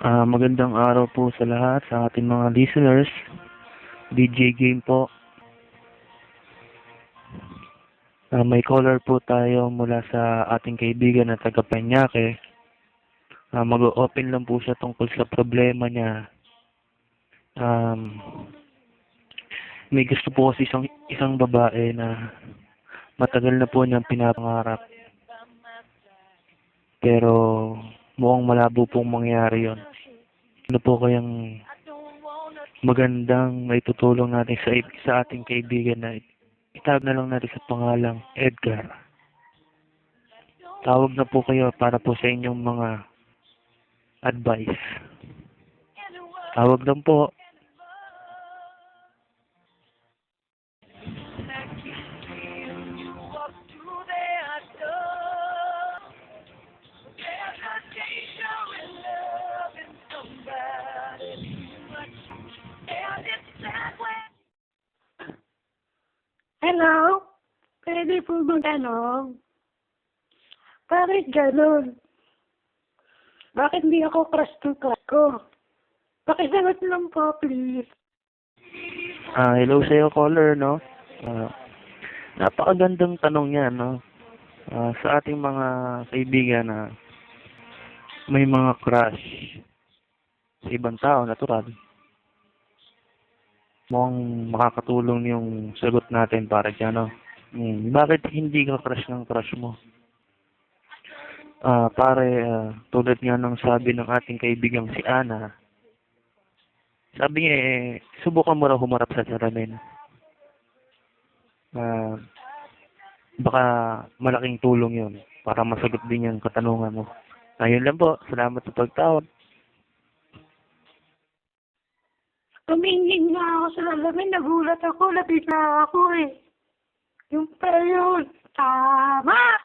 Ah, magandang araw po sa lahat, sa ating mga listeners. DJ Game po. Ah, may caller po tayo mula sa ating kaibigan na taga Peñaque. Ah, mag-open lang po siya tungkol sa problema niya. Um, may gusto po kasi isang, isang babae na matagal na po niyang pinapangarap. Pero mukhang malabo pong mangyari yon. Ano po kayang magandang may tutulong natin sa, sa ating kaibigan na itag na lang natin sa pangalang Edgar. Tawag na po kayo para po sa inyong mga advice. Tawag lang po. Hello? Pwede po magtanong? Bakit ganun? Bakit hindi ako crush ng crush ko? Pakisagot lang po, please. Ah, hello sa iyo, caller, no? Ah, napakagandang tanong yan, no? Ah, sa ating mga kaibigan na may mga crush sa ibang tao, natural. Mukhang makakatulong yung sagot natin para dyan, no? Hmm, bakit hindi ka crush ng crush mo? Ah, pare, ah, tulad nga ng sabi ng ating kaibigang si Ana, sabi niya eh, subukan mo raw humarap sa salamin. Ah, baka malaking tulong yun para masagot din yung katanungan mo. Ayun lang po. Salamat sa pagtawag. Tumingin nga ako sa lalamin, nagulat ako, nabigla ako eh. Yung pa yun, tama!